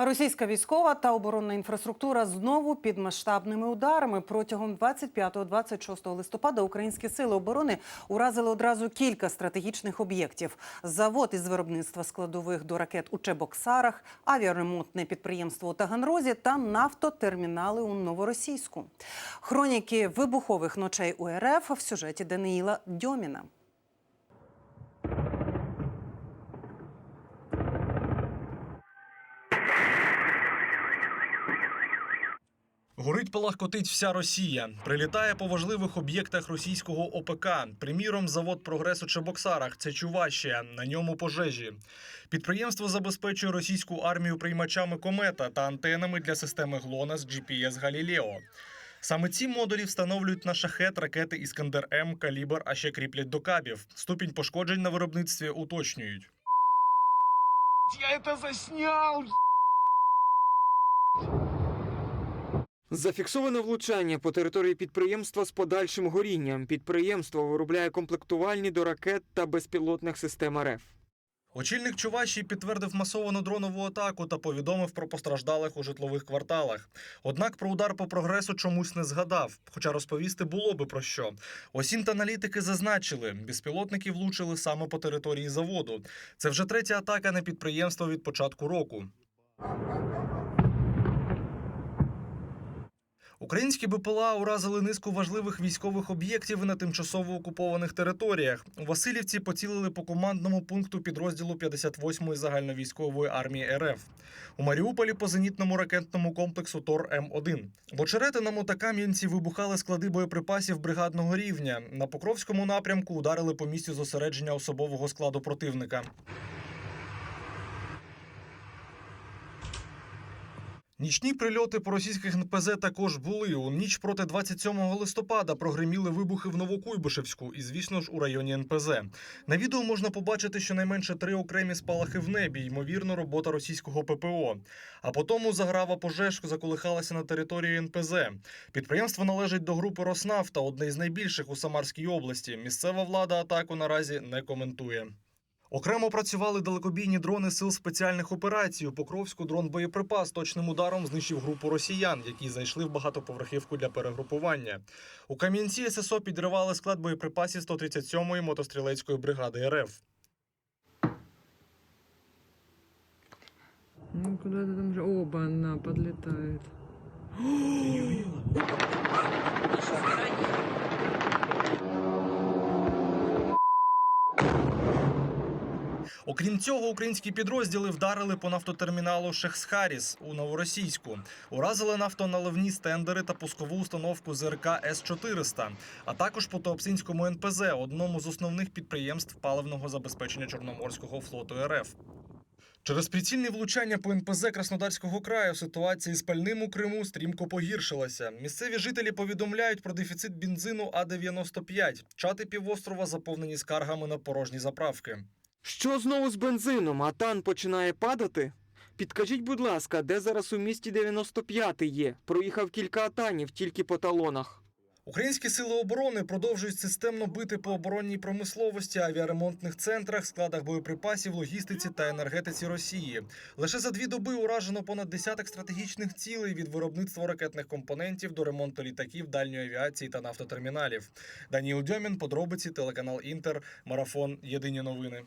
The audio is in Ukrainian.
Російська військова та оборонна інфраструктура знову під масштабними ударами. Протягом 25-26 листопада українські сили оборони уразили одразу кілька стратегічних об'єктів: завод із виробництва складових до ракет у Чебоксарах, авіаремонтне підприємство у Таганрозі та нафтотермінали у Новоросійську. Хроніки вибухових ночей у РФ в сюжеті Даниїла Дьоміна. Горить палахкотить вся Росія. Прилітає по важливих об'єктах російського ОПК. Приміром, завод прогрес у Чебоксарах. Це Чувашія. На ньому пожежі. Підприємство забезпечує російську армію приймачами комета та антенами для системи ГЛОНАСС GPS Галілео. Саме ці модулі встановлюють на шахет ракети Іскандер М, калібр, а ще кріплять до кабів. Ступінь пошкоджень на виробництві уточнюють. Я это заснял! Зафіксовано влучання по території підприємства з подальшим горінням. Підприємство виробляє комплектувальні до ракет та безпілотних систем РФ. Очільник Чувашії підтвердив масовану дронову атаку та повідомив про постраждалих у житлових кварталах. Однак про удар по прогресу чомусь не згадав, хоча розповісти було би про що. Осінт-аналітики зазначили, безпілотники влучили саме по території заводу. Це вже третя атака на підприємство від початку року. Українські БПЛА уразили низку важливих військових об'єктів на тимчасово окупованих територіях. У Васильівці поцілили по командному пункту підрозділу 58-ї загальновійськової армії РФ. У Маріуполі по зенітному ракетному комплексу Тор М1. В Очеретиному та Кам'янці вибухали склади боєприпасів бригадного рівня. На Покровському напрямку ударили по місцю зосередження особового складу противника. Нічні прильоти по російських НПЗ також були. У ніч проти 27 листопада прогреміли вибухи в Новокуйбишевську і, звісно ж, у районі НПЗ. На відео можна побачити щонайменше три окремі спалахи в небі, ймовірно, робота російського ППО. А потім заграва пожеж заколихалася на території НПЗ. Підприємство належить до групи Роснафта, одне із найбільших у Самарській області. Місцева влада атаку наразі не коментує. Окремо працювали далекобійні дрони сил спеціальних операцій. У Покровську дрон боєприпас точним ударом знищив групу росіян, які зайшли в багатоповерхівку для перегрупування. У Кам'янці ССО підривали склад боєприпасів 137-ї мотострілецької бригади РФ. Ну, куда-то там же... Оба, она подлетает. Окрім цього, українські підрозділи вдарили по нафтотерміналу Шехсхаріс у Новоросійську, уразили нафтоналивні стендери та пускову установку ЗРК С-400, а також по Туапсинському НПЗ, одному з основних підприємств паливного забезпечення Чорноморського флоту РФ. Через прицільні влучання по НПЗ Краснодарського краю ситуація з пальним у Криму стрімко погіршилася. Місцеві жителі повідомляють про дефіцит бензину А-95. Чати півострова заповнені скаргами на порожні заправки. Що знову з бензином? А тан починає падати? Підкажіть, будь ласка, де зараз у місті 95 є? Проїхав кілька атанів тільки по талонах. Українські сили оборони продовжують системно бити по оборонній промисловості, авіаремонтних центрах, складах боєприпасів, логістиці та енергетиці Росії. Лише за дві доби уражено понад десяток стратегічних цілей від виробництва ракетних компонентів до ремонту літаків, дальньої авіації та нафтотерміналів. Даніл Дьомін, подробиці, телеканал Інтер, марафон. Єдині новини.